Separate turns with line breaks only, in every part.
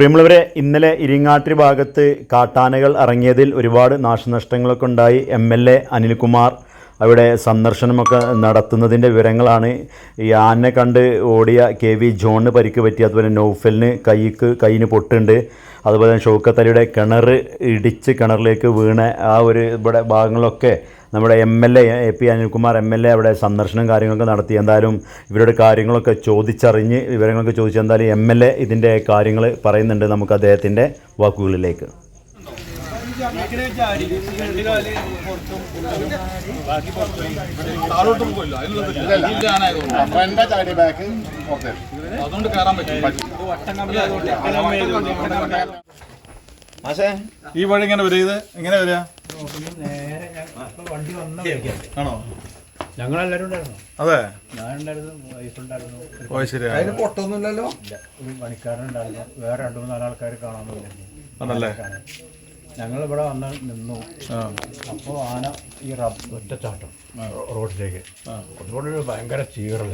പ്രിയമുള്ളവരെ ഇന്നലെ ഇരിങ്ങാട്ടിരി ഭാഗത്ത് കാട്ടാനകൾ ഇറങ്ങിയതിൽ ഒരുപാട് നാശനഷ്ടങ്ങളൊക്കെ ഉണ്ടായി. എം എൽ എ അനിൽകുമാർ അവിടെ സന്ദർശനമൊക്കെ നടത്തുന്നതിന്റെ വിവരങ്ങളാണ്. ഈ ആനെ കണ്ട് ഓടിയ കെ വി ജോണിന് പരിക്ക് പറ്റി അതുപോലെ നൗഫലിന് കൈക്ക് കൈയിന് പൊട്ടുണ്ട്. അതുപോലെ തന്നെ ഷൗക്കത്തലിയുടെ കിണർ ഇടിച്ച് കിണറിലേക്ക് വീണ ആ ഒരു ഇവിടെ ഭാഗങ്ങളൊക്കെ നമ്മുടെ M L A A P Anilkumar M L A അവിടെ സന്ദർശനം കാര്യങ്ങളൊക്കെ നടത്തി. എന്തായാലും ഇവരുടെ കാര്യങ്ങളൊക്കെ ചോദിച്ചറിഞ്ഞ് വിവരങ്ങളൊക്കെ ചോദിച്ച് എന്തായാലും എം എൽ എ ഇതിന്റെ കാര്യങ്ങൾ പറയുന്നുണ്ട് നമുക്ക് അദ്ദേഹത്തിന്റെ വാക്കുകളിലേക്ക്.
അതുകൊണ്ട് കയറാൻ പറ്റും ഈ വഴി ഇങ്ങനെ വരും ഇത് എങ്ങനെ വരിക. ആണോ?
ഞങ്ങളെല്ലാരും ഉണ്ടായിരുന്നു
അതെ
ഞാനുണ്ടായിരുന്നു
ഓ ശരിയാ
പൊട്ടൊന്നുമില്ലല്ലോ
ഒരു പണിക്കാരനുണ്ടായിരുന്നു വേറെ രണ്ടു
മൂന്നാലാൾക്കാർ
കാണാൻ ഇവിടെ വന്ന് നിന്നു. അപ്പോൾ ആന ഈ റബ് ഒറ്റച്ചാട്ടം റോഡിലേക്ക്. അതുകൊണ്ട് ഭയങ്കര ചീറൽ.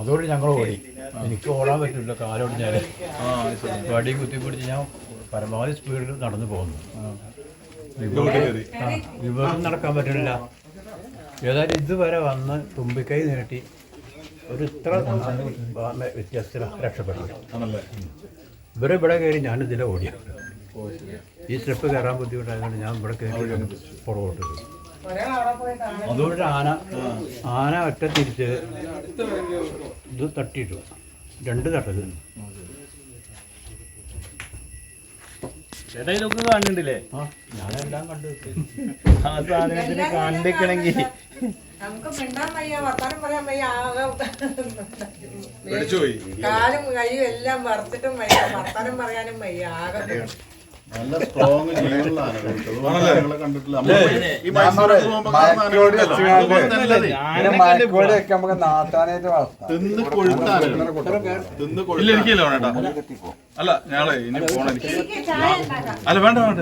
അതുകൊണ്ട് ഞങ്ങൾ ഓടി. എനിക്ക് ഓടാൻ പറ്റില്ല കാലോട് ഞാൻ വടി കുത്തി പിടിച്ച് ഞാൻ പരമാവധി സ്പീഡിൽ നടന്നു പോകുന്നു. വിവാഹം നടക്കാൻ പറ്റില്ല ഏതായാലും ഇതുവരെ വന്ന് തുമ്പിക്കൈ നീട്ടി ഒരു ഇത്ര വ്യത്യാസത്തിൽ രക്ഷപ്പെട്ടു. ഇവരെ ഇവിടെ കയറി ഞാനിതിലെ ഓടിയാണ്. ഈ സ്റ്റെപ്പ് കയറാൻ ബുദ്ധിമുട്ടായതുകൊണ്ട് ഞാൻ ഇവിടെ കയറി പുറകോട്ട് അതുകൊണ്ട് ആന ആന ഒറ്റ തിരിച്ച് ഇത് തട്ടിയിട്ടു. രണ്ട് തട്ടത്
ചേട്ടാ ഇതൊക്കെ കാണുന്നുണ്ടല്ലേ?
ഞാനെല്ലാം കണ്ടു.
ആ സാധനത്തിന് കണ്ടിക്കണമെങ്കിൽ
നമുക്ക് മിണ്ടാൻ വയ്യ വർത്താനം പറയാൻ വയ്യ ആകെ
പേടിച്ചുപോയി
കാലും കൈയും എല്ലാം വറുത്തിട്ടും വയ്യ വർത്താനം പറയാനും വയ്യ ആകെ
നല്ല സ്ട്രോങ് ജീവനുള്ള കണ്ടിട്ടില്ല. തന്നെ
ഇല്ല എനിക്കില്ല അല്ല ഞങ്ങളെ ഇനി പോണം. അല്ല വേണ്ട വേണ്ട.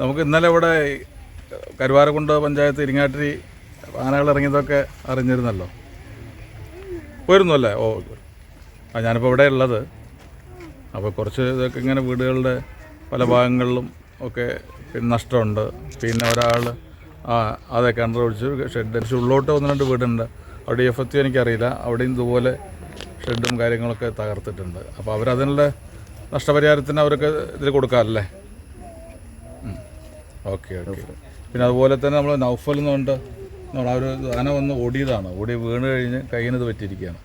നമുക്ക് ഇന്നലെ ഇവിടെ കരുവാരക്കുണ്ട് പഞ്ചായത്ത് ഇരിങ്ങാട്ടിരി ആനകൾ ഇറങ്ങിയതൊക്കെ അറിഞ്ഞിരുന്നല്ലോ. പോയിരുന്നു അല്ലേ? ഓ ആ ഞാനിപ്പോൾ ഇവിടെ ഉള്ളത്. അപ്പോൾ കുറച്ച് ഇതൊക്കെ ഇങ്ങനെ വീടുകളുടെ പല ഭാഗങ്ങളിലും ഒക്കെ പിന്നെ നഷ്ടമുണ്ട്. പിന്നെ ഒരാൾ ആ അതെ കിണർ ഒഴിച്ച് ഷെഡ് ഉള്ളോട്ട് ഒന്ന് രണ്ട് വീടുണ്ട്. അവിടെ എഫ് എത്തി എനിക്കറിയില്ല. അവിടെയും ഇതുപോലെ ഷെഡും കാര്യങ്ങളൊക്കെ തകർത്തിട്ടുണ്ട്. അപ്പോൾ അവരതിനുള്ള നഷ്ടപരിഹാരത്തിന് അവരൊക്കെ ഇതിൽ കൊടുക്കാമല്ലേ ഓക്കെ ഓക്കെ. പിന്നെ അതുപോലെ തന്നെ നമ്മൾ നൗഫൽ എന്ന് പറഞ്ഞിട്ട് നമ്മൾ ആ ഒരു ആന വന്ന് ഓടിയതാണ്. ഓടി വീണ് കഴിഞ്ഞ് ഇത് പറ്റിയിരിക്കുകയാണ്.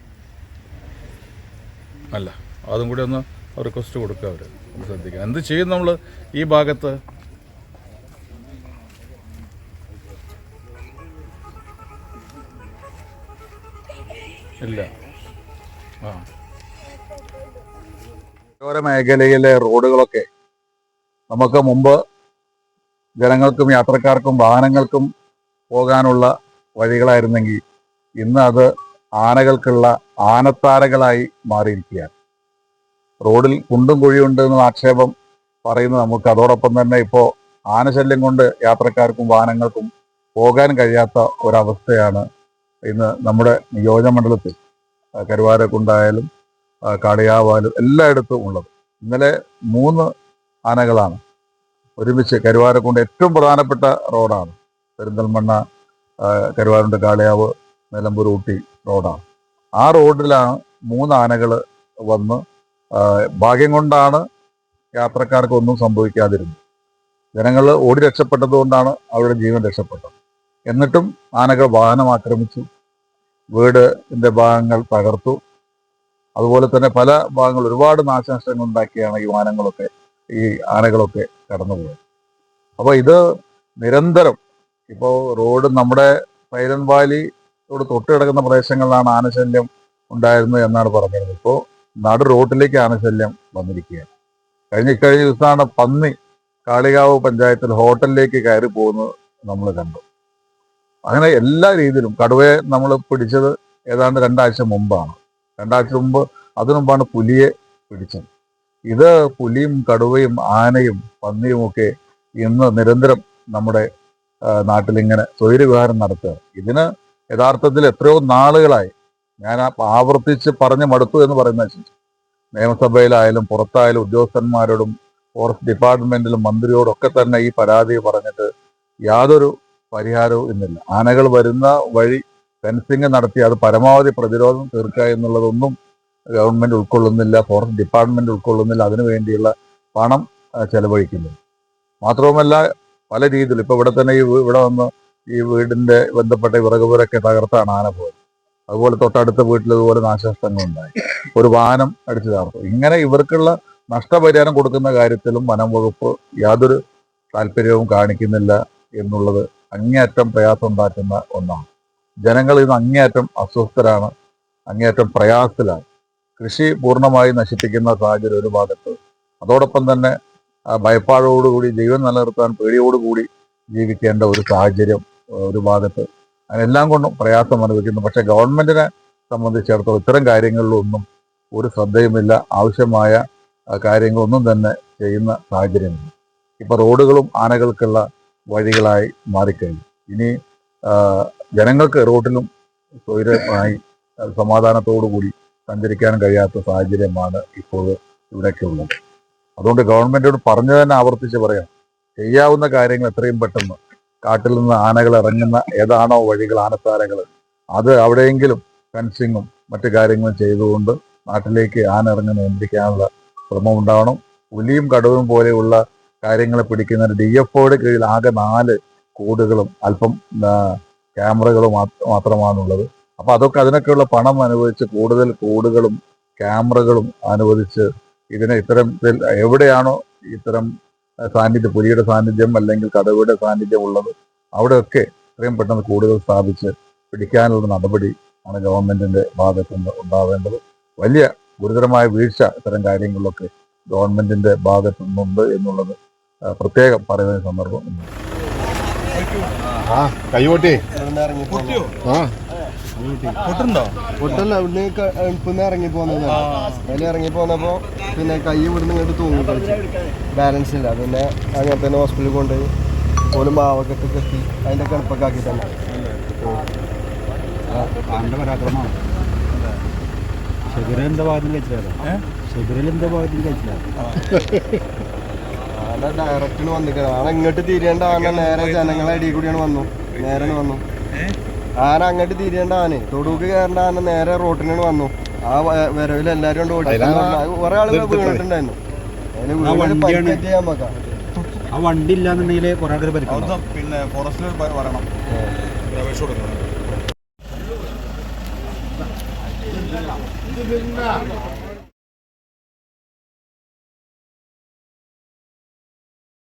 അല്ല അതും കൂടി ഒന്ന് റിക്വസ്റ്റ് കൊടുക്കുക അവർ ശ്രദ്ധിക്കുക എന്ത് ചെയ്യും നമ്മൾ ഈ ഭാഗത്ത്? ഇല്ല. ആ. ഓരോ മേഖലയിലെ റോഡുകളൊക്കെ നമുക്ക് മുമ്പ് ജനങ്ങൾക്കും യാത്രക്കാർക്കും വാഹനങ്ങൾക്കും പോകാനുള്ള വഴികളായിരുന്നെങ്കിൽ ഇന്ന് അത് ആനകൾക്കുള്ള ആനത്താരകളായി മാറിയിരിക്കുകയാണ്. റോഡിൽ കുണ്ടും കുഴിയുണ്ട് എന്ന ആക്ഷേപം പറയുന്നത് നമുക്ക് അതോടൊപ്പം തന്നെ ഇപ്പോൾ ആനശല്യം കൊണ്ട് യാത്രക്കാർക്കും വാഹനങ്ങൾക്കും പോകാൻ കഴിയാത്ത ഒരവസ്ഥയാണ് ഇന്ന് നമ്മുടെ നിയോജക മണ്ഡലത്തിൽ കരുവാരക്കുണ്ടായാലും കാളിയാവാലും എല്ലായിടത്തും ഉള്ളത്. ഇന്നലെ മൂന്ന് ആനകളാണ് ഒരുമിച്ച് കരുവാരക്കുണ്ട് ഏറ്റവും പ്രധാനപ്പെട്ട റോഡാണ്. പെരിന്തൽമണ്ണ കരുവാരുണ്ട് കാളിയാവ് നിലമ്പൂർ ഊട്ടി റോഡാണ്. ആ റോഡിലാണ് മൂന്ന് ആനകൾ വന്ന് ഭാഗ്യം കൊണ്ടാണ് യാത്രക്കാർക്ക് ഒന്നും സംഭവിക്കാതിരുന്നത്. ജനങ്ങൾ ഓടി രക്ഷപ്പെട്ടതുകൊണ്ടാണ് അവരുടെ ജീവൻ രക്ഷപ്പെട്ടത്. എന്നിട്ടും ആനകൾ വാഹനം ആക്രമിച്ചു. വീടിന്റെ ഭാഗങ്ങൾ തകർത്തു. അതുപോലെ തന്നെ പല ഭാഗങ്ങൾ ഒരുപാട് നാശനഷ്ടങ്ങൾ ഉണ്ടാക്കിയാണ് ഈ വാഹനങ്ങളൊക്കെ ഈ ആനകളൊക്കെ കടന്നുപോയത്. അപ്പോൾ ഇത് നിരന്തരം ഇപ്പോൾ റോഡ് നമ്മുടെ പൈരൻ തൊട്ട് കിടക്കുന്ന പ്രദേശങ്ങളിലാണ് ആനശല്യം ഉണ്ടായിരുന്നത് എന്നാണ് പറഞ്ഞിരുന്നത്. ഇപ്പോൾ നടു റോട്ടിലേക്കാണ് ശല്യം വന്നിരിക്കുക. കഴിഞ്ഞ കഴിഞ്ഞ ദിവസമാണ് പന്നി കാളികാവ് പഞ്ചായത്തിൽ ഹോട്ടലിലേക്ക് കയറി പോകുന്നത് നമ്മൾ കണ്ടു. അങ്ങനെ എല്ലാ രീതിയിലും കടുവയെ നമ്മൾ പിടിച്ചത് ഏതാണ്ട് രണ്ടാഴ്ച മുമ്പാണ്. രണ്ടാഴ്ച മുമ്പ് അതിനു മുമ്പാണ് പുലിയെ പിടിച്ചത്. ഇത് പുലിയും കടുവയും ആനയും പന്നിയും ഒക്കെ ഇന്ന് നിരന്തരം നമ്മുടെ നാട്ടിൽ നാട്ടിലിങ്ങനെ സ്വൈര്യവിഹാരം നടത്തുക ഇതിന് യഥാർത്ഥത്തിൽ എത്രയോ നാളുകളായി ഞാൻ ആവർത്തിച്ച് പറഞ്ഞു മടുത്തു എന്ന് പറയുന്ന നിയമസഭയിലായാലും പുറത്തായാലും ഉദ്യോഗസ്ഥന്മാരോടും ഫോറസ്റ്റ് ഡിപ്പാർട്ട്മെന്റിലും മന്ത്രിയോടും ഒക്കെ തന്നെ ഈ പരാതി പറഞ്ഞിട്ട് യാതൊരു പരിഹാരവും ഇന്നില്ല. ആനകൾ വരുന്ന വഴി ഫെൻസിങ് നടത്തി അത് പരമാവധി പ്രതിരോധം തീർക്കുക എന്നുള്ളതൊന്നും ഗവൺമെന്റ് ഉൾക്കൊള്ളുന്നില്ല ഫോറസ്റ്റ് ഡിപ്പാർട്ട്മെന്റ് ഉൾക്കൊള്ളുന്നില്ല അതിനു വേണ്ടിയുള്ള പണം ചെലവഴിക്കുന്നു. മാത്രവുമല്ല പല രീതിയിൽ ഇപ്പൊ ഇവിടെ തന്നെ ഈ ഇവിടെ വന്ന് ഈ വീടിന്റെ ബന്ധപ്പെട്ട വിറകുപുരൊക്കെ തകർത്താണ് ആന പോയത്. അതുപോലെ തൊട്ടടുത്ത വീട്ടിൽ ഇതുപോലെ നാശനഷ്ടങ്ങൾ ഉണ്ടായി. ഒരു വാഹനം അടിച്ചു തകർത്തു. ഇങ്ങനെ ഇവർക്കുള്ള നഷ്ടപരിഹാരം കൊടുക്കുന്ന കാര്യത്തിലും വനം വകുപ്പ് യാതൊരു താല്പര്യവും കാണിക്കുന്നില്ല എന്നുള്ളത് അങ്ങേയറ്റം പ്രയാസം ഉണ്ടാക്കുന്ന ഒന്നാണ്. ജനങ്ങൾ ഇന്ന് അങ്ങേയറ്റം അസ്വസ്ഥരാണ് അങ്ങേയറ്റം പ്രയാസത്തിലാണ്. കൃഷി പൂർണമായി നശിപ്പിക്കുന്ന സാഹചര്യം ഒരു ഭാഗത്ത്. അതോടൊപ്പം തന്നെ ഭയപ്പാടോടുകൂടി ജീവൻ നിലനിർത്താൻ പേടിയോടുകൂടി ജീവിക്കേണ്ട ഒരു സാഹചര്യം ഒരു ഭാഗത്ത് അതിനെല്ലാം കൊണ്ടും പ്രയാസം അനുഭവിക്കുന്നു. പക്ഷെ ഗവൺമെന്റിനെ സംബന്ധിച്ചിടത്തോളം ഇത്തരം കാര്യങ്ങളിലൊന്നും ഒരു ശ്രദ്ധയുമില്ല. ആവശ്യമായ കാര്യങ്ങളൊന്നും തന്നെ ചെയ്യുന്ന സാഹചര്യമില്ല. ഇപ്പൊ റോഡുകളും ആനകൾക്കുള്ള വഴികളായി മാറിക്കഴിഞ്ഞു. ഇനി ജനങ്ങൾക്ക് റോഡിലും സ്വൈരമായി സമാധാനത്തോടുകൂടി സമാധാനത്തോടു കൂടി സഞ്ചരിക്കാൻ കഴിയാത്ത സാഹചര്യമാണ് ഇപ്പോൾ ഇവിടെയൊക്കെ ഉള്ളത്. അതുകൊണ്ട് ഗവൺമെന്റിനോട് പറഞ്ഞു തന്നെ ആവർത്തിച്ച് പറയാം. ചെയ്യാവുന്ന കാര്യങ്ങൾ എത്രയും പെട്ടെന്ന് കാട്ടിൽ നിന്ന് ആനകൾ ഇറങ്ങുന്ന ഏതാണോ വഴികൾ ആനത്താരകൾ. അത് അവിടെയെങ്കിലും ഫെൻസിങ്ങും മറ്റു കാര്യങ്ങളും ചെയ്തുകൊണ്ട് നാട്ടിലേക്ക് ആന ഇറങ്ങി നിയന്ത്രിക്കാനുള്ള ശ്രമം ഉണ്ടാവണം. പുലിയും കടുവും പോലെയുള്ള കാര്യങ്ങളെ പിടിക്കുന്നതിന് ഡി എഫ് ഒയുടെ കീഴിൽ ആകെ നാല് കൂടുകളും അല്പം ക്യാമറകളും മാത്ര- മാത്രമാണുള്ളത്. അപ്പൊ അതൊക്കെ അതിനൊക്കെയുള്ള പണം അനുവദിച്ച് കൂടുതൽ കൂടുകളും ക്യാമറകളും അനുവദിച്ച് ഇതിനെ ഇത്തരത്തിൽ എവിടെയാണോ ഇത്തരം സാന്നിധ്യം പുലിയുടെ സാന്നിധ്യം അല്ലെങ്കിൽ കടുവയുടെ സാന്നിധ്യം ഉള്ളത് അവിടെയൊക്കെ എത്രയും പെട്ടെന്ന് കൂടുതൽ സ്ഥാപിച്ച് പിടിക്കാനുള്ള നടപടി ആണ് ഗവൺമെന്റിന്റെ ഭാഗത്ത് നിന്ന് ഉണ്ടാവേണ്ടത്. വലിയ ഗുരുതരമായ വീഴ്ച ഇത്തരം കാര്യങ്ങളിലൊക്കെ ഗവൺമെന്റിന്റെ ഭാഗത്തു നിന്നുണ്ട് എന്നുള്ളത് പ്രത്യേകം പറയുന്ന സന്ദർഭം.
ആ കൈവോട്ടേ ആ.
പൊട്ടല്ല ഇവിടുന്ന് ഇപ്പം ഇറങ്ങി പോന്നത് അതിൽ ഇറങ്ങി പോന്നപ്പോ പിന്നെ കൈ ഇവിടുന്ന് ഇങ്ങോട്ട് തൂങ്ങി കളിച്ചു ബാലൻസ് ഇല്ല. പിന്നെ അങ്ങനെ തന്നെ ഹോസ്പിറ്റലിൽ കൊണ്ടുപോയി. പോലും മാവൊക്കെ കെട്ടി. അതിന്റെ കിണപ്പൊക്കെ ആക്കി തന്നെ.
ആന്റെ പരാക്രമമാണ് ശബരിൽ എന്താ ഭാഗത്തും കഴിച്ചില്ല ശബരിൽ എന്താ ഭാഗത്തും കഴിച്ചില്ല
ആന ഡയറക്റ്റിന് വന്നിക്കണം. ആന ഇങ്ങോട്ട് തിരിയേണ്ട ആന നേരെ ജനങ്ങളെ അടിയിൽ കൂടിയാണ് വന്നു. നേരെ വന്നു. ആന അങ്ങോട്ട് തിരിയേണ്ട ആന. തൊടുക്ക് കയറേണ്ട ആന നേരെ റോട്ടിനാണ് വന്നു. ആ വരവിൽ എല്ലാരും കൊണ്ട് ഓടി. കുറെ ആളുകൾ വീണിട്ടുണ്ടായിരുന്നു.
ആ വണ്ടി ഇല്ലാന്നുണ്ടെങ്കിൽ കുറെ ആൾക്കാർ പരിക്കും
പിന്നെ ഫോറസ്റ്റിൽ വരണം. അപേക്ഷ കൊടുക്കണം.